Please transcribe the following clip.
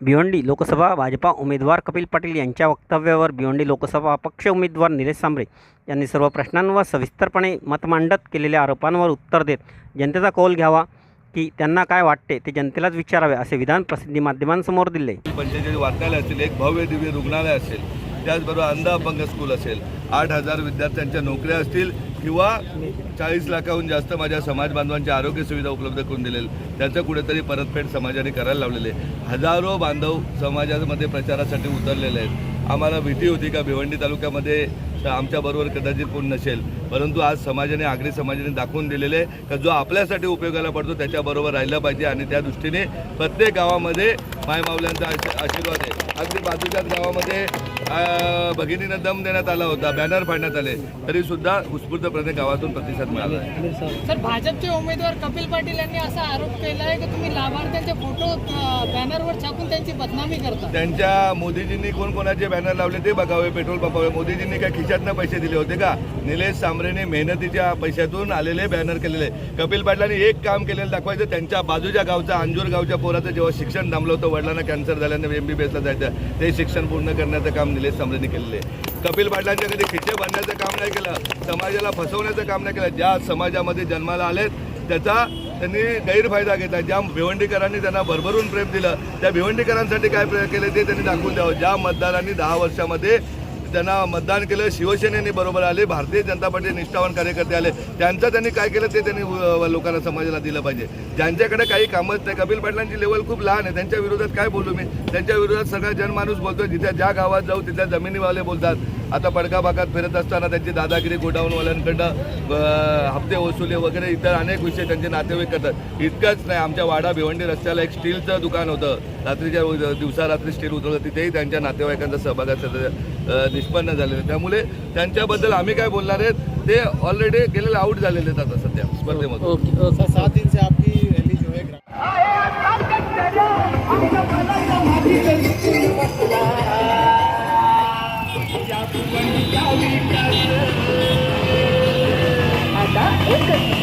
भिवंडी लोकसभा भाजपा उमेदवार कपिल पाटील यांच्या वक्तव्यावर भिवंडी लोकसभा अपक्ष उमेदवार निलेश सांबरे यांनी सर्व प्रश्नांवर सविस्तरपणे मत मांडत केलेल्या आरोपांवर उत्तर देत जनतेचा कौल घ्यावा की त्यांना काय वाटते ते जनतेलाच विचारावे असे विधान प्रसिद्धी माध्यमांसमोर दिले. पंचेचाळीस वाचनालय असेल एक भव्य दिव्य रुग्णालय असेल त्याचबरोबर अंध अपंग स्कूल असेल आठ हजार विद्यार्थ्यांच्या नोकऱ्या असतील किंवा चाळीस लाखाहून जास्त माझ्या समाज बांधवांच्या आरोग्य सुविधा उपलब्ध करून दिलेल्या त्याचं कुठेतरी परतफेड समाजाने करायला लावलेले हजारो बांधव समाजामध्ये प्रचारासाठी उतरलेले आहेत. आम्हाला भीती होती का? भिवंडी तालुक्यामध्ये आमच्याबरोबर कदाचित कोण नसेल. परंतु आज समाजाने आगरी समाजाने दाखवून दिलेले आहे का जो आपल्यासाठी उपयोगाला पडतो त्याच्याबरोबर राहिलं पाहिजे आणि त्या दृष्टीने प्रत्येक गावामध्ये मायमावल्यांचा आशी- आशीर्वाद आहे. अगदी बाजूच्याच गावामध्ये भगिनींना दम देण्यात आला होता बॅनर फाडण्यात आले तरी सुद्धा उत्स्फूर्तपणे गावातून प्रतिसाद मिळाला. आहे सर भाजपचे उमेदवार कपिल पाटील यांनी असा आरोप केला आहे की तुम्ही लाभार्थ्यांचे फोटो बॅनरवर छापून त्यांची बदनामी करता. त्यांच्या मोदीजींनी कोण कोणाचे बॅनर लावले ते बघावे पेट्रोल पंपावर मोदीजींनी काय खिशातनं पैसे दिले होते का? निलेश कांबरेने मेहनतीच्या पैशातून आलेले बॅनर केलेले कपिल पाटलांनी एक काम केलेलं दाखवायचं त्यांच्या बाजूच्या गावचा अंजूर गावच्या पोराचं जेव्हा शिक्षण थांबलं होतं वडिलांना कॅन्सर झाल्याने एम बी बी एसला जायचं ते शिक्षण पूर्ण करण्याचं काम निलेश सांबरेने केलेलं आहे. कपिल पाटलांच्या कधी खिचे बांधण्याचं काम नाही केलं समाजाला फसवण्याचं काम नाही केलं. ज्या समाजामध्ये जन्माला आलेत त्याचा त्यांनी गैरफायदा घेतला. ज्या भिवंडीकरांनी त्यांना भरभरून प्रेम दिलं त्या भिवंडीकरांसाठी काय प्रयोग केले ते त्यांनी दाखवून द्यावं. ज्या मतदारांनी दहा वर्षामध्ये त्यांना मतदान केलं. शिवसेनेने बरोबर आले. भारतीय जनता पार्टी निष्ठावान कार्यकर्ते आले. त्यांचं त्यांनी काय केलं ते त्यांनी लोकांना समाजाला दिलं पाहिजे. ज्यांच्याकडे काही कामच नाही कपिल पाटलांची लेवल खूप लहान आहे. त्यांच्या विरोधात काय बोलू मी? त्यांच्या विरोधात सगळा जनमाणूस बोलतोय. जिथे ज्या गावात जाऊ तिथल्या जमिनीवाले बोलतात. आता पडका भागात फिरत असताना त्यांची दादागिरी गोडाऊनवाल्यांकडं अ, हप्ते वसुली वगैरे इतर अनेक विषय त्यांचे नातेवाईक करतात. इतकंच नाही आमच्या वाडा भिवंडी रस्त्याला एक स्टीलचं दुकान होतं. रात्रीच्या उ- दिवसा रात्री स्टील उतरवलं तिथेही त्यांच्या नातेवाईकांचा सहभाग सध्या, अ, निष्पन्न झालेलं. आहे. त्यामुळे त्यांच्याबद्दल आम्ही काय बोलणार आहेत ते ऑलरेडी गेलेले आउट झालेले आहेत आता सध्या स्पर्धेमधून. आता एकच